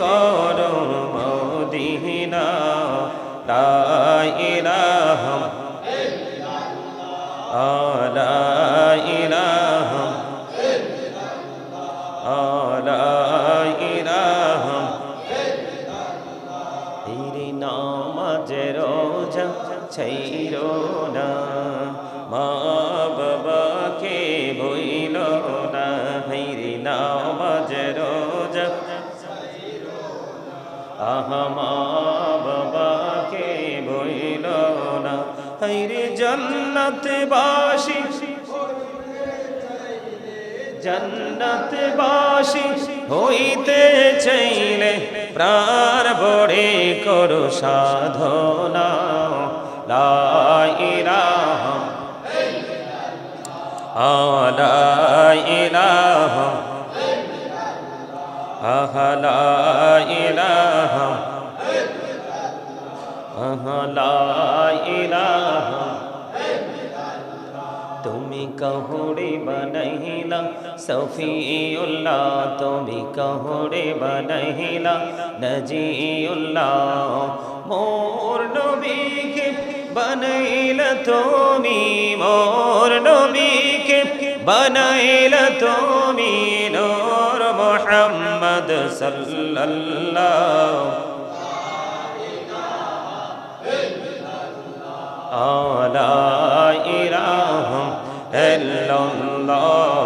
করো মদিনা। লা ইলাহা আলা ইলাহা আলা ইলাহা হিরি নামাজ রোজা ছাইরো না। মা বাবাকে আহা মা বাবাকে বইল না। হিরি জন্নত বাসী জন্নত বাসী হইতে চাইলে প্রাণ বড়ে করো সাধনা। লা ইলাহা। আলা ইলাহা। আহা লা ইলাহা। তুমি কহুড়ে বনহিলা সফিউল্লাহ, তুমি কহুড়ে বনহিলা নজিউল্লাহ। মোর নবীকে বনাইল তুমি, মোর নবীকে বনাইল তুমি। সাল্লাল্লাহ আলা ইলাহা ইল্লাল্লাহ।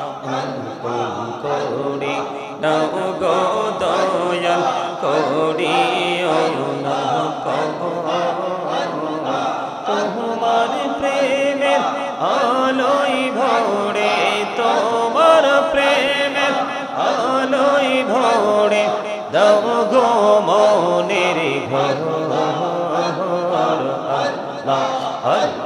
করি, নাও গো দয়াল করিও না তোমার প্রেমের আলোই ভরে, তোমার প্রেমের আলোই ভরে, দাও গো মনের ঘর। আল্লাহ।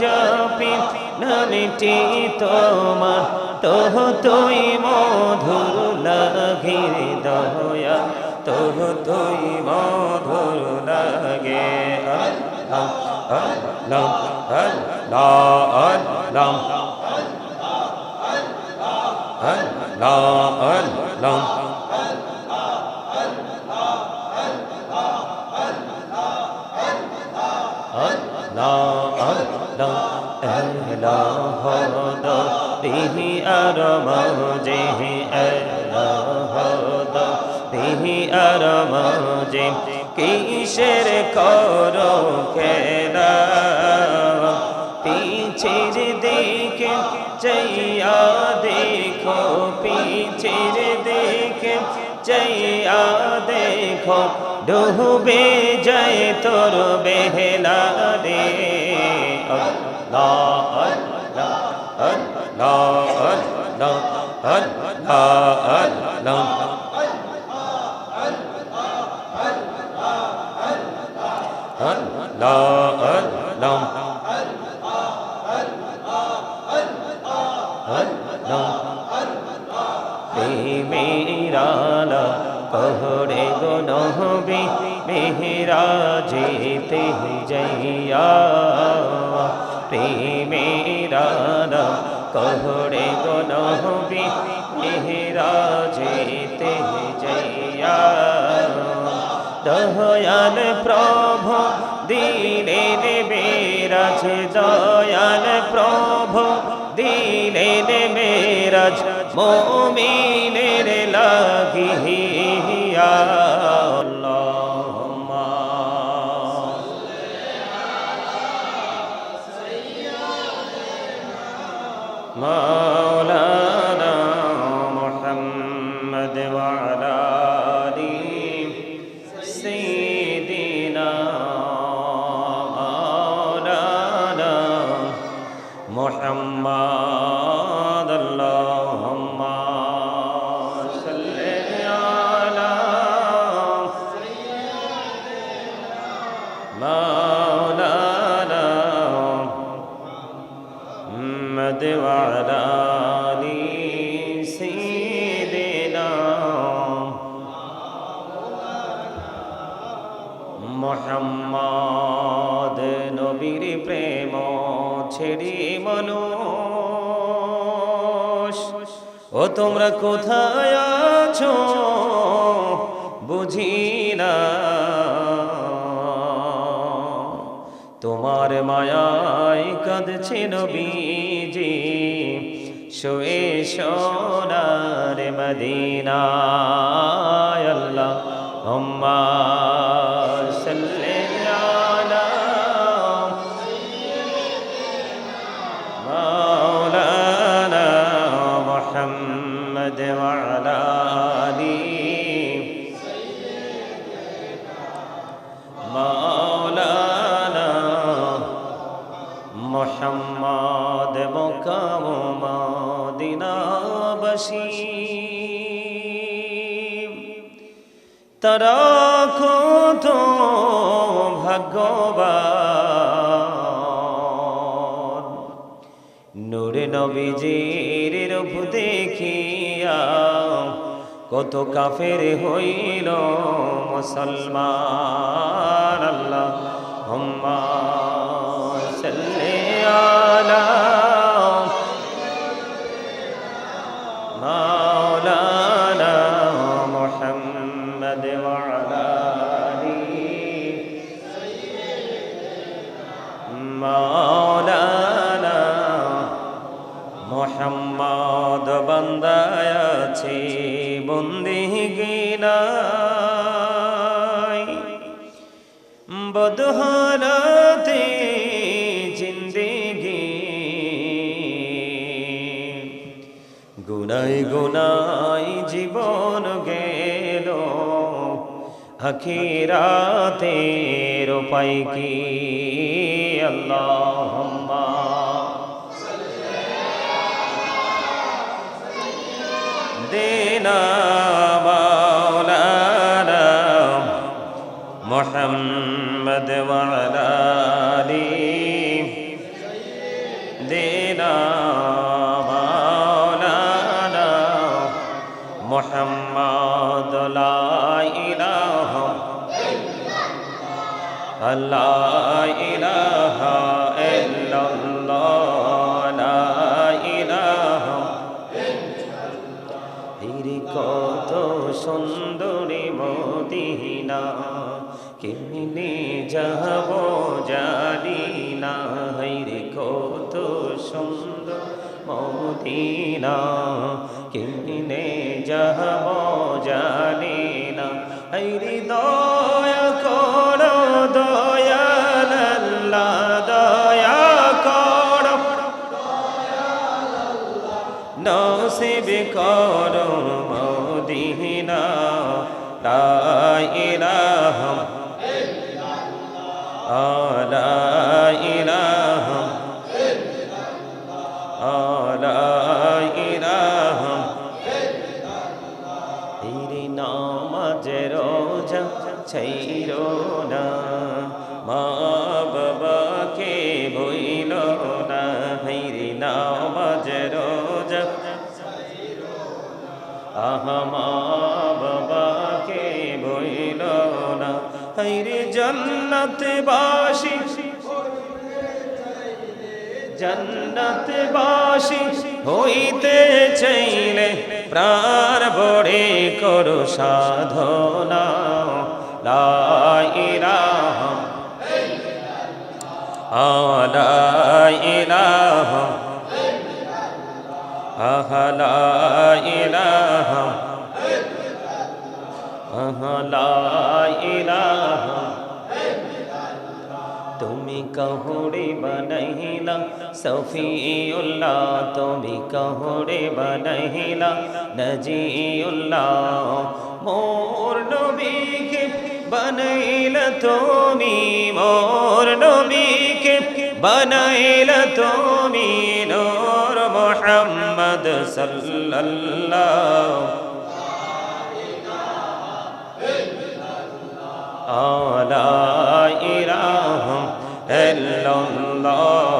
যাপি নমিটি তোমার তোহ তুই মধুর লাগে দয়া তোহ তুই মধুর লাগে আল্লাহ আল্লাহ আল্লাহ আল্লাহ বিহি আর মজে বিহি আর মজে কিসের করো খেলা? পিছের দিকে চাইয়া দেখো, পিছের দিকে চাইয়া দেখো, ডুবে যায় তোর বেহলা। আল্লাহ আল্লাহ আল্লাহ মেরালা कहरे गो নহবি মেহরা যেতে যাইয়া মেরাজ মোমিনের লাগিয়া আল্লাহুম্মা। মানুষ। ও তোমরা কোথায় আছো? বুঝি না। তোমার মায়ায় কাঁদছে নবীজি। শোয়ে সোনার মদিনায়। আল্লাহ হুম্মা সাল্লি তারা কত ভাগ্যবান। নূরে নবীজির রূপ দেখিয়া কত কাফের হইল মুসলমান আল্লাহ হুম্মা সাল্লি আলা বদহালাতে জিন্দেগি। গুনাই গুনাই জীবন গেল আখিরাতের উপায় কি? আল্লাহুম্মা। দেনা মুহাম্মদ ওয়ালা আলিহি দেনা মাওলানা মুহাম্মদ লা ইলাহা লা ইলাহা মদিনা কেমনে যাব হিরে নামাজ রোজা ছাইর না। মা বাবাকে বইল না। হিরে নামাজ রোজা আহা, মা বাবাকে বইল না। হাইরে জন্নত বাসি জন্নত বাসি হইতে চাইলে প্রাণ ভরে করো সাধনা। লাইলাহ আলাইলাহ আহলাইলাহ আহলাইলাহ তুমি কহুড়ে বানাইলা, সফিউল্লাহ, তুমি কহুড়ে বানাইলা। নজিউল্লাহ, মোর নবীকে বনাইল তুমি, মোর নবীকে বনাইল তুমি, নূর মোহাম্মদ সাল্লাল্লাহু আলা ইলাহা ইল্লাল্লাহ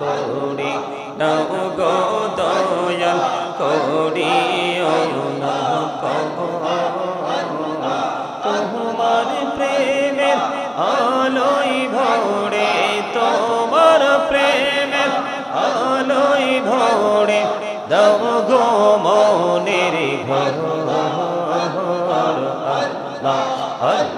করি, নাও গো দয়াল করিও না তোমার প্রেমের আলোই ভরে, তোমার প্রেমের আলোই ভরে, দাও গো মনের ঘর, আল্লাহ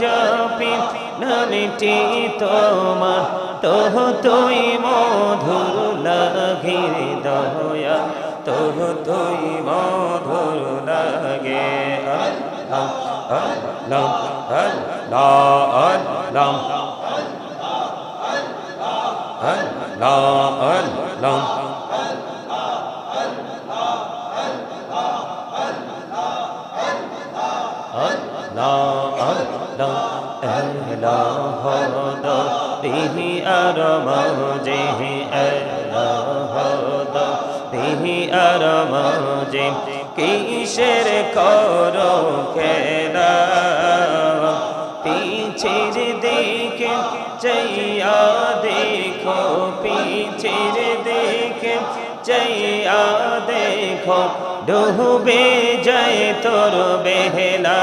যাপি নমিটি তোমার তোহ তুই মধুর লাগে দয়া তোহ তুই মধুর লাগে আল্লাহ আল্লাহ আল্লাহ আল্লাহ দিহি আর মজে দিহি আর মজে কিসের করো খেলা পিছের দিকে চাইয়া দেখো পিছের দিকে চাইয়া দেখো ডুবে যায় তোর বেহলা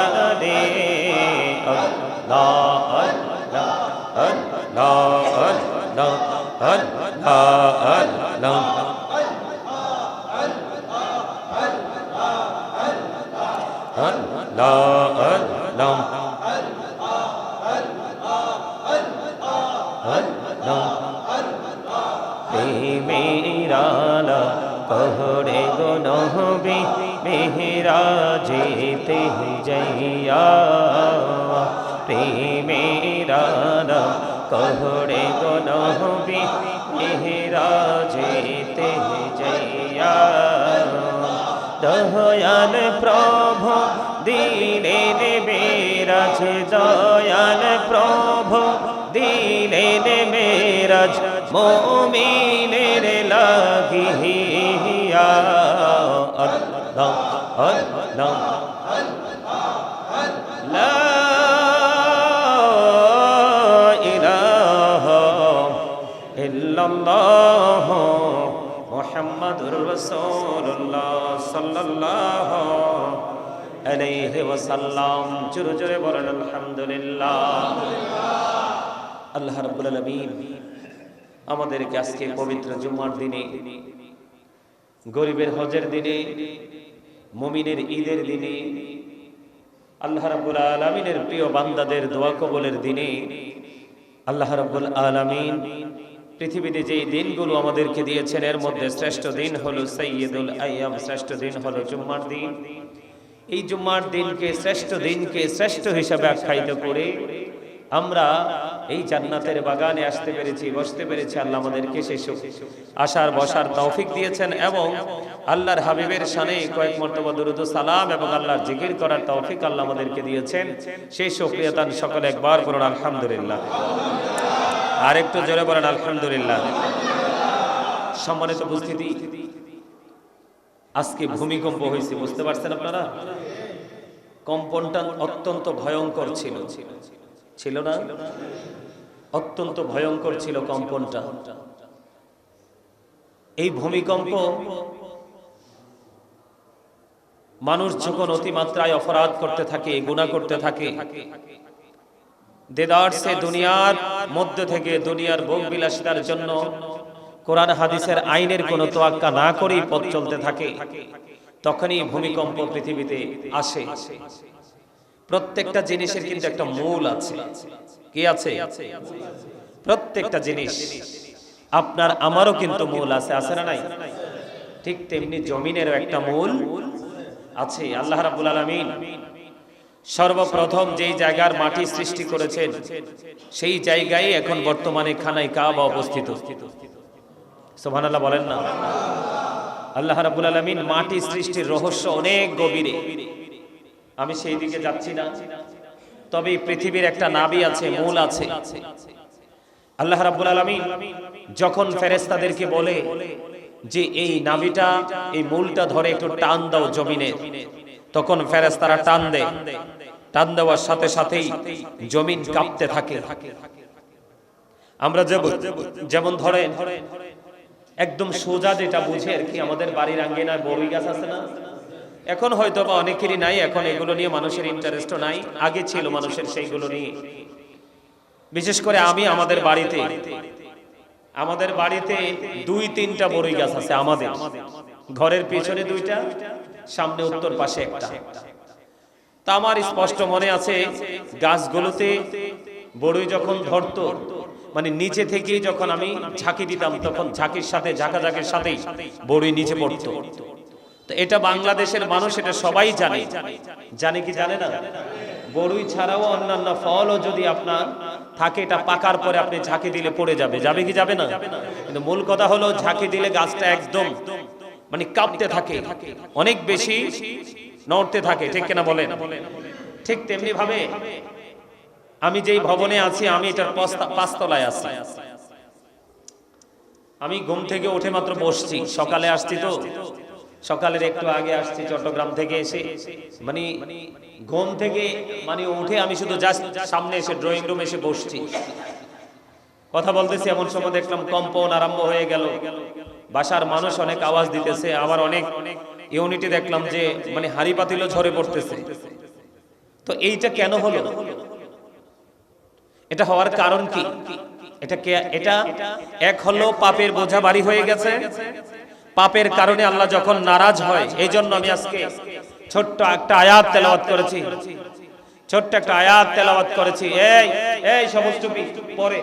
আল্লাহ আল্লাহ আল্লাহ মেরালা কহরে গো নহবি মেহরা যেতে যাইয়া মেরাজ মোমিনের লাগিয়া আল্লাহ আল্লাহ মুহাম্মাদুর রাসূলুল্লাহ সাল্লাল্লাহু আলাইহি ওয়াসাল্লাম। জোরে জোরে বলেন আমাদেরকে আজকে পবিত্র জুম্মার দিনে, গরিবের হজের দিনে, মমিনের ঈদের দিনে, আল্লাহ রাব্বুল আলামিনের প্রিয় বান্দাদের দোয়া কবলের দিনে, আল্লাহ রাব্বুল আলামিন পৃথিবীতে যেই দিনগুলো আমাদেরকে দিয়েছেন, এর মধ্যে শ্রেষ্ঠ দিন হলো সৈয়দুল আইয়াম শ্রেষ্ঠ দিন হলো জুম্মার দিন। এই জুম্মার দিনকে, শ্রেষ্ঠ দিনকে শ্রেষ্ঠ হিসাবে আখ্যায়িত করে আমরা এই জান্নাতের বাগানে আসতে পেরেছি, বসতে পেরেছি, আল্লাহ আমাদেরকে সেই আসার বসার তৌফিক দিয়েছেন এবং আল্লাহর হাবিবের শানে কয়েক মর্তবা দুরুদ সালাম এবং আল্লাহর জিকির করার তৌফিক আল্লাহ আমাদেরকে দিয়েছেন। সেই সুক্রিয়তান সকলে একবার বলুন আলহামদুলিল্লাহ। আর একটু জোরে বলেন, আলহামদুলিল্লাহ। সম্মানিত উপস্থিতি, আজকে ভূমিকম্প হয়েছে, বুঝতে পারছেন আপনারা? কম্পনটা অত্যন্ত ভয়ঙ্কর ছিল। ছিল না। অত্যন্ত ভয়ঙ্কর ছিল কম্পনটা। এই ভূমিকম্প মানুষ যখন অতিমাত্রায় অপরাধ করতে থাকে, গুণা করতে থাকে দেদার্সে দুনিয়ার মধ্যে থেকে দুনিয়ার ভোগ বিলাসিতার জন্য কোরআন হাদিসের আইনের কোনো তোয়াক্কা না করেই পথ চলতে থাকে, তখনই ভূমিকম্প পৃথিবীতে আসে। প্রত্যেকটা জিনিসের কিন্তু একটা মূল আছে। কি আছে? প্রত্যেকটা জিনিস আপনার আমারও কিন্তু মূল আছে আছে না নাই? ঠিক তেমনি জমিনেরও একটা মূল আছে, আল্লাহ রাব্বুল আলামিন। সর্বপ্রথম যেই জায়গার মাটি সৃষ্টি করেছেন, সেই জায়গায় এখন বর্তমানে খানায় কাবা অবস্থিত। সুবহানাল্লাহ বলেন না? আল্লাহ রাব্বুল আলামিন মাটি সৃষ্টির রহস্য অনেক গভীরে। আমি সেই দিকে যাচ্ছি না। তবে পৃথিবীর একটা নাবি আছে, মূল আছে। আল্লাহ রাব্বুল আলামিন যখন ফেরেশতাদেরকে বলে যে এই নাবিটা, এই মূলটা ধরে একটু টান দাও জমিনে, তখন ফেরেশতারা টান দেয়। টান দেওয়ার সাথে সাথেই জমিন কাঁপতে থাকে। আমরা যেমন- যেমন ধরেন, একদম সোজা যেটা বুঝে আর কি আমাদের বাড়ির আঙ্গিনায় বড়ই গাছ আছে না? এখন হয়তো বা অনেকেরই নাই, এখন এগুলো নিয়ে মানুষের ইন্টারেস্টও নাই, আগে ছিল মানুষের সেইগুলো নিয়ে। বিশেষ করে আমি আমাদের বাড়িতে আমাদের বাড়িতে দুই তিনটা বড়ই গাছ আছে আমাদের। ঘরের পেছনে দুইটা, সামনে উত্তর পাশে একটা। তা আমার স্পষ্ট মনে আছে, গাছগুলোতে বড়ই যখন ধরতো মানে নিচে থেকেই যখন আমি ঝাঁকি দিতাম, তখন ঝাঁকির সাথে, ঝাঁকাঝাঁকির সাথেই বড়ই নিচে পড়তো। তো এটা বাংলাদেশের মানুষ, এটা সবাই জানে। জানে কি জানে না? বড়ই ছাড়াও অন্যান্য ফলও যদি আপনার থাকে, এটা পাকার পরে আপনি ঝাঁকি দিলে পড়ে যাবে। যাবে কি যাবে না? কিন্তু মূল কথা হলো, ঝাঁকি দিলে গাছটা একদম মানে কাঁপতে থাকে। অনেক বেশি নড়তে থাকে, ঠিক কিনা বলেন? ঠিক তেমনি ভাবে আমি যেই ভবনে আছি, আমি এটার পাঁচতলায় আছি। আমি ঘুম থেকে উঠে মাত্র বসছি। সকালে আসছি তো। সকালের একটু আগে আসছি চট্টগ্রাম থেকে এসে। মানে ঘুম থেকে মানে উঠে আমি শুধু জাস্ট সামনে এসে ড্রয়িং রুম এসে বসছি। কথা বলতেছি, এমন সময় দেখলাম কম্পন আরম্ভ হয়ে গেল। বাসার মানুষ অনেক আওয়াজ দিতেছে, আবার অনেক ইউনিটি দেখলাম যে মানে হাড়ি পাতিলও ঝরে পড়তেছে। তো এইটা কেন হলো? এটা হওয়ার কারণ কি? এটা এটা এক হলো পাপের বোঝা বাড়ি হয়ে গেছে পাপের কারণে আল্লাহ যখন নারাজ হয় এই জন্য আমি আজকে ছোট্ট একটা আয়াত তেলাওয়াত করেছি। ছোট্ট একটা আয়াত তেলাওয়াত করেছি। এই এই সমস্ত পরে।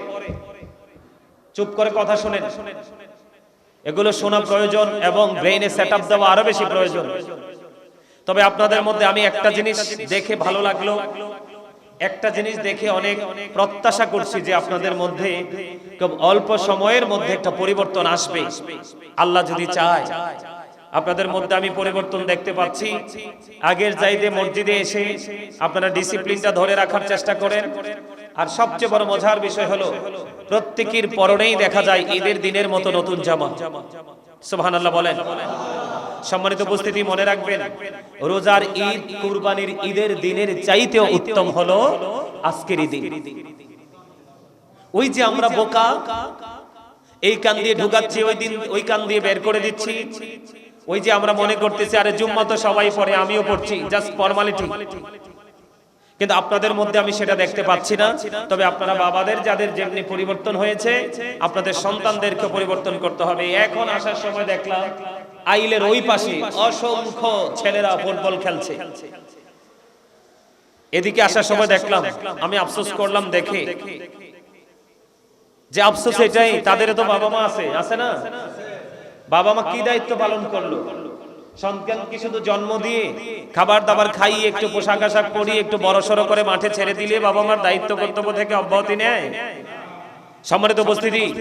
চুপ করে কথা শুনেন। এগুলো শোনা প্রয়োজন এবং ব্রেইনে সেট আপ দেওয়া আরও বেশি প্রয়োজন। তবে আপনাদের মধ্যে আমি একটা জিনিস দেখে ভালো লাগল। একটা জিনিস দেখে অনেক প্রত্যাশা করছি যে আপনাদের মধ্যে খুব অল্প সময়ের মধ্যে একটা পরিবর্তন আসবে। আল্লাহ যদি চায়। আপনাদের মধ্যে আমি পরিবর্তন দেখতে পাচ্ছি। আগের চাইতে মসজিদে এসে আপনারা ডিসিপ্লিনটা ধরে রাখার চেষ্টা করেন। আর সবচেয়ে বড় মজার বিষয় হলো, প্রত্যেকের পরনেই দেখা যায় ঈদের দিনের মতো নতুন জামা। সুবহানাল্লাহ বলেন। সম্মানিত উপস্থিতি মনে রাখবেন, রোজার ঈদ, কুরবানির ঈদের দিনের চাইতেও উত্তম হলো আজকের ঈদ। ওই যে আমরা বোকা, এই কান দিয়ে ঢুকাচ্ছি, ওই দিন ওই কান দিয়ে বের করে দিচ্ছি। ওই যে আমরা মনে করতেছি, আরে জুম্মা তো সবাই পড়ে, আমিও পড়ছি জাস্ট ফর্মালিটি কিন্তু আপনাদের মধ্যে আমি সেটা দেখতে পাচ্ছি না। তবে আপনারা বাবাদের, যাদের যেমনি পরিবর্তন হয়েছে, আপনাদের সন্তানদেরকে পরিবর্তন করতে হবে। এখন আসার সময় দেখলাম আইলের ওই পাশে অসংখ্য ছেলেরা ফুটবল খেলছে। এদিকে আসার সময় দেখলাম আমি আফসোস করলাম দেখে। যে আফসোস এটাই তাদের তো বাবা মা আছে আছে না? বাবা মা কি দায়িত্ব পালন করল? সন্তানকে শুধু জন্ম দিয়ে খাবার দাবার খাইয়ে একটু পোশাক আশাক পরিয়ে একটু বড় সড়ো করে মাঠে ছেড়ে দিলে বাবা মার দায়িত্ব কর্তব্য থেকে অব্যাহতি নেয়। সম্মানিত উপস্থিতি,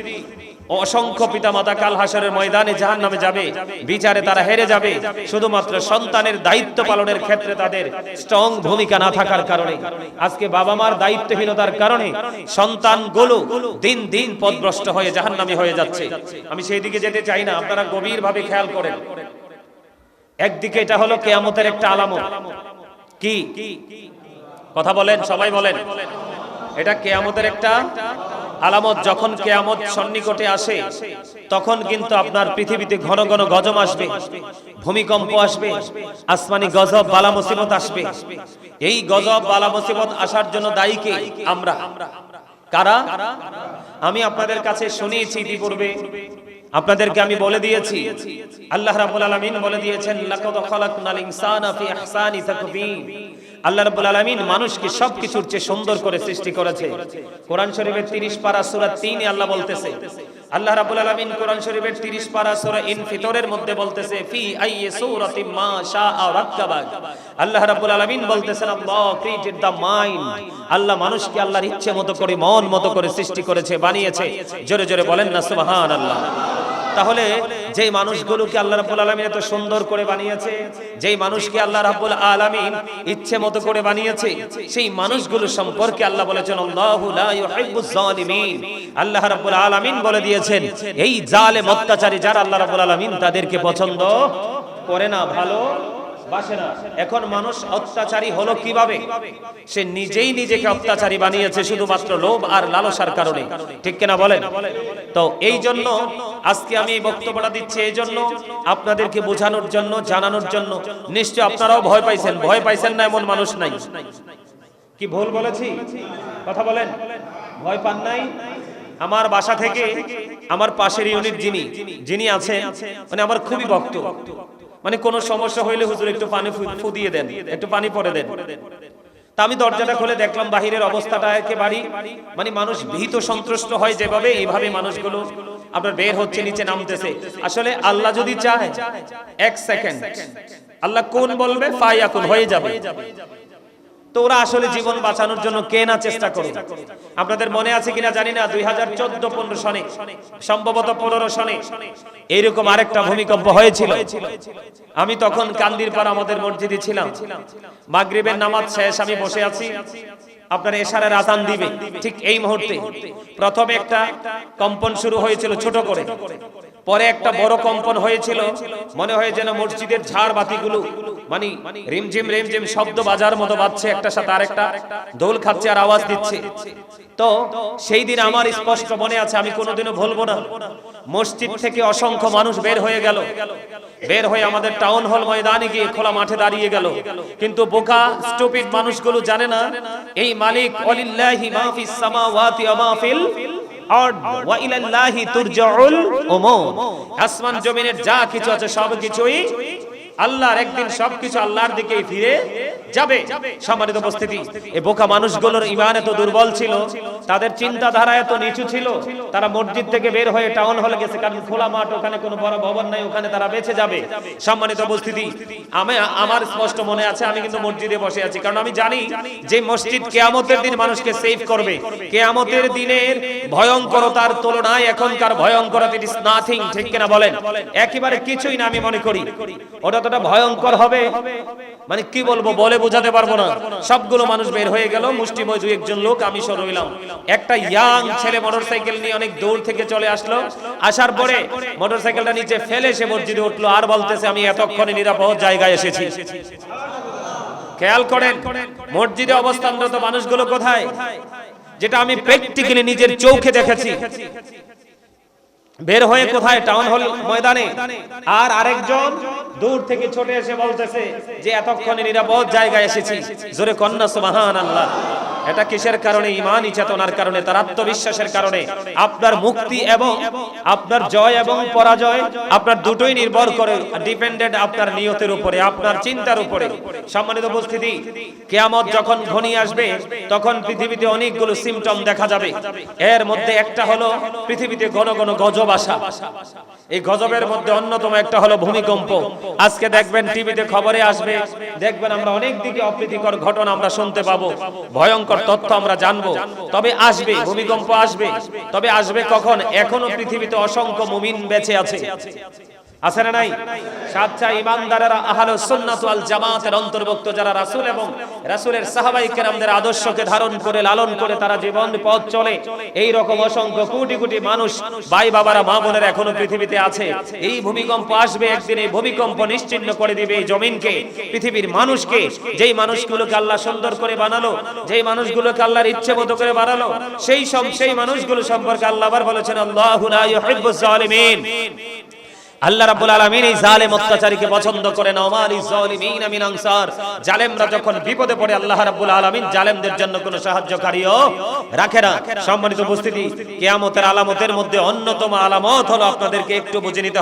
অসংখ্য পিতা মাতা কাল হাসরের ময়দানে জাহান নামে যাবে। বিচারে তারা হেরে যাবে। শুধুমাত্র সন্তানের দায়িত্ব পালনের ক্ষেত্রে তাদের স্ট্রং ভূমিকা না থাকার কারণে। আজকে বাবা মার দায়িত্বহীনতার কারণে সন্তান সন্তানগুলো দিন দিন পথভ্রষ্ট হয়ে জাহান নামে হয়ে যাচ্ছে। আমি সেই দিকে যেতে চাই না, আপনারা গভীরভাবে খেয়াল করেন। একদিকে এটা হলো কেয়ামতের একটা আলামত। কি? কথা বলেন, সবাই বলেন। এটা কেয়ামতের একটা আলামত যখন কেয়ামত সন্নিকটে আসে, তখন কিন্তু আপনার পৃথিবীতে ঘন ঘন গজম আসবে, ভূমিকম্প আসবে, আসমানি গজব, বালা মুসিবত আসবে। এই গজব, বালা মুসিবত আসার জন্য দায়ী কে? আমরা। কারা? আমি আপনাদের কাছে শুনিয়েছি ইতিপূর্বে। আপনাদেরকে আমি বলে দিয়েছি। আল্লাহ রাব্বুল আলামিন বলে দিয়েছেন, লাকাদ খালাকনাল ইনসানা ফি ইহসানি তাকবীর আল্লাহ রাব্বুল আলামিন মানুষকে সবকিছুর চেয়ে সুন্দর করে সৃষ্টি করেছে। কোরআন শরীফের 30 পারা সূরা 3 এ আল্লাহ বলতেছে, আল্লাহ রাব্বুল আলামিন কোরআন শরীফের 30 পারা সূরা ইনফিতরের মধ্যে বলতেছে, ফি আইয়ি সূরাতিন মা শাআ রাক্কাবাক আল্লাহ রাব্বুল আলামিন বলতেছেন, আল্লাহ ক্রিয়েটেড দা মাইন্ড আল্লাহ মানুষকে আল্লাহর ইচ্ছে মতো করে, মন মতো করে সৃষ্টি করেছে, বানিয়েছে। জোরে জোরে বলেন না, সুবহানাল্লাহ। তাহলে যেই মানুষগুলোকে আল্লাহ রাব্বুল আলামিন এত সুন্দর করে বানিয়েছে যেই মানুষকে আল্লাহ রাব্বুল আলামিন ইচ্ছে মতো করে বানিয়েছে সেই মানুষগুলো সম্পর্কে আল্লাহ বলেছেন আল্লাহু লা ইউহিব্বুজ জালিমিন। আল্লাহ রাব্বুল আলামিন বলে দিয়েছেন এই জালেম অত্যাচারী যারা আল্লাহ রাব্বুল আলামিন তাদেরকে পছন্দ করে না ভালো এখন মানুষ অত্যাচারী হলো কীভাবে? সে নিজেই নিজেকে অত্যাচারী বানিয়েছে শুধুমাত্র লোভ আর লালসার কারণে। ঠিক কিনা বলেন? তো এই জন্য আজকে আমি এই বক্তব্যটা দিচ্ছি, এই জন্য আপনাদেরকে বোঝানোর জন্য, জানানোর জন্য। নিশ্চয় আপনারাও ভয় পাইছেন। ভয় পাইছেন না এমন মানুষ নাই। কি ভুল বলেছি? কথা বলেন। ভয় পান নাই? আমার বাসা থেকে, আমার পাশের ইউনিট যিনি যিনি আছেন মানে আমার খুবই ভক্ত। মানে কোনো সমস্যা হইলে হুজুর একটু পানি ফু- ফু দিয়ে দেন, একটু পানি পরে দেন। তা আমি দরজাটা খুলে দেখলাম, বাহিরের অবস্থাটা একেবারে মানে মানুষ ভীত সন্ত্রস্ত হয় যেভাবে এইভাবে মানুষগুলো আপনার বের হচ্ছে, নিচে নামতেছে। আসলে আল্লাহ যদি চায়, এক সেকেন্ড আল্লাহ কোন বলবে? ফায়াকুন হয়ে যাবে। তো ওরা আসলে জীবন বাঁচানোর জন্য কে না চেষ্টা করে আপনাদের মনে আছে কিনা জানি না, দুই হাজার চোদ্দ পনেরো সনে সম্ভবত পনেরো সনে এইরকম আরেকটা ভূমিকম্প হয়েছিল। আমি তখন কান্দির পাড়া আমাদের মসজিদে ছিলাম। মাগরিবের নামাজ শেষ, আমি বসে আছি। আপনার এশারের আজান দিবে, ঠিক এই মুহূর্তে। প্রথমে একটা কম্পন শুরু হয়েছিল ছোট করে। পরে একটা বড় কম্পন হয়েছিল। মনে হয় যেন মসজিদের ঝাড় বাতিগুলো মানে রিমঝিম রিমঝিম শব্দ বাজার মতো বাজছে একটা সাথে আরেকটা দোল খাচ্ছে আর আওয়াজ দিচ্ছে। তো সেই দিন আমার স্পষ্ট মনে আছে, আমি কোনোদিনও ভুলবো না। মসজিদ থেকে অসংখ্য মানুষ বের হয়ে গেল। বের হয়ে আমাদের টাউন হল ময়দানে গিয়ে খোলা মাঠে দাঁড়িয়ে গেল। কিন্তু বোকা স্টুপিড মানুষগুলো জানে না, এই মালিক ওয়ালিল্লাহি মা ফিস সামাওয়াতি ওয়া মা ফিল আসমান, জমিনের যা কিছু আছে, সব কিছুই আল্লাহর। একদিন সবকিছু আল্লাহর দিকেই ফিরে যাবে। সম্মানিত উপস্থিতি এই বোকা মানুষগুলোর ইমান এত দুর্বল ছিল, তাদের চিন্তাধারা এত নিচু ছিল, তারা মসজিদ থেকে বের হয়ে টাউন হলে গেছে, কারণ খোলা মাঠ, ওখানে কোনো বড় ভবন নাই, ওখানে তারা বেঁচে যাবে। সম্মানিত উপস্থিতি, আমি, আমার স্পষ্ট মনে আছে, আমি কিন্তু মসজিদে বসে আছি, কারণ আমি জানি যে মসজিদ কেয়ামতের দিন মানুষকে সেভ করবে। কেয়ামতের দিনের ভয়ঙ্করতার তুলনায় এখনকার ভয়ঙ্করতা ইট ইজ নাথিং ঠিক কিনা বলেন? একেবারে কিছুই না আমি মনে করি। ওটা তোটা ভয়ঙ্কর হবে। মানে কি বলব, বলে বোঝাতে পারব না। সবগুলো মানুষ বের হয়ে গেল মুষ্টিময় দু একজন লোক, আমি সর রইলাম একটা ইয়াং ছেলে মোটরসাইকেল নিয়ে অনেক দূর থেকে চলে আসলো। আসার পরে মোটরসাইকেলটা নিচে ফেলে সে মসজিদে উঠল, আর বলতেছে, আমি এতক্ষণে নিরাপদ জায়গায় এসেছি। খেয়াল করেন, মসজিদে অবস্থানরত মানুষগুলো কোথায়? যেটা আমি প্র্যাকটিক্যালি নিজের চোখে দেখেছি বের হয়ে কোথায়? টাউন হল ময়দানে। আর আরেকজন দূর থেকে ছোটে এসে বলতেছে যে, এতক্ষণে নিরাপদ জায়গায় এসেছি। জোরে কন্যা, সুবহানাল্লাহ। আল্লাহ এটা কিসের কারণে? ইমানই চেতনার কারণে, তার আত্মবিশ্বাসের কারণে। আপনার মুক্তি এবং আপনার জয় এবং পরাজয় আপনার দুটোই নির্ভর করে, ডিপেন্ডেন্ট আপনার নিয়তের উপরে, আপনার চিন্তার উপরে। সম্মানিত উপস্থিতি, কেয়ামত যখন ঘনিয়ে আসবে, তখন পৃথিবীতে অনেকগুলো সিমটম দেখা যাবে। এর মধ্যে একটা হলো পৃথিবীতে ঘন ঘন গজব আসা। এই গজবের মধ্যে অন্যতম একটা হলো ভূমিকম্প। আজকে দেখবেন টিভিতে খবরে আসবে, দেখবেন আমরা অনেক দিকে অপ্রীতিকর ঘটনা আমরা শুনতে পাবো। ভয়ঙ্কর তথ্য আমরা জানব। তবে আসবে, ভূমিকম্প আসবে। তবে আসবে কখন? এখনও পৃথিবীতে অসংখ্য মুমিন বেঁচে আছে। আছে না নাই? সাচ্চা ইমানদারেরা আহলে সুন্নাত ওয়াল জামাতের অন্তর্ভুক্ত যারা রাসূল এবং রাসূলের সাহাবাই কেরামদের আদর্শকে ধারণ করে, লালন করে তারা জীবন পথ চলে। এই রকম অসংখ্য কোটি কোটি মানুষ ভাই বাবারা, মা বোনেরা এখনও পৃথিবীতে আছে। এই ভূমিকম্প আসবে একদিন, এই ভূমিকম্প নিশ্চিহ্ন করে দিবে এই জমিনকে, পৃথিবীর মানুষকে। যেই মানুষগুলোকে আল্লাহ সুন্দর করে বানালো, যেই মানুষগুলোকে আল্লাহর ইচ্ছে মতো করে বানালো, সেই সব সেই মানুষগুলো সম্পর্কে আল্লাহ আবার বলেছেন, আল্লাহু লা ইউহিব্বুজ জালিমিন। আল্লাহ রাব্বুল আলামিন এই জালেম অত্যাচারীকে পছন্দ করেন। ওমারি জালিমিন মিন আনসার। জালেমরা যখন বিপদে পড়ে, আল্লাহ রাব্বুল আলামিন জালেমদের জন্য কোনো সাহায্যকারীও রাখে না। সম্মানিত উপস্থিতি, কিয়ামতের আলামতের মধ্যে অন্যতম আলামত হলো আপনাদেরকে একটু বুঝে নিতে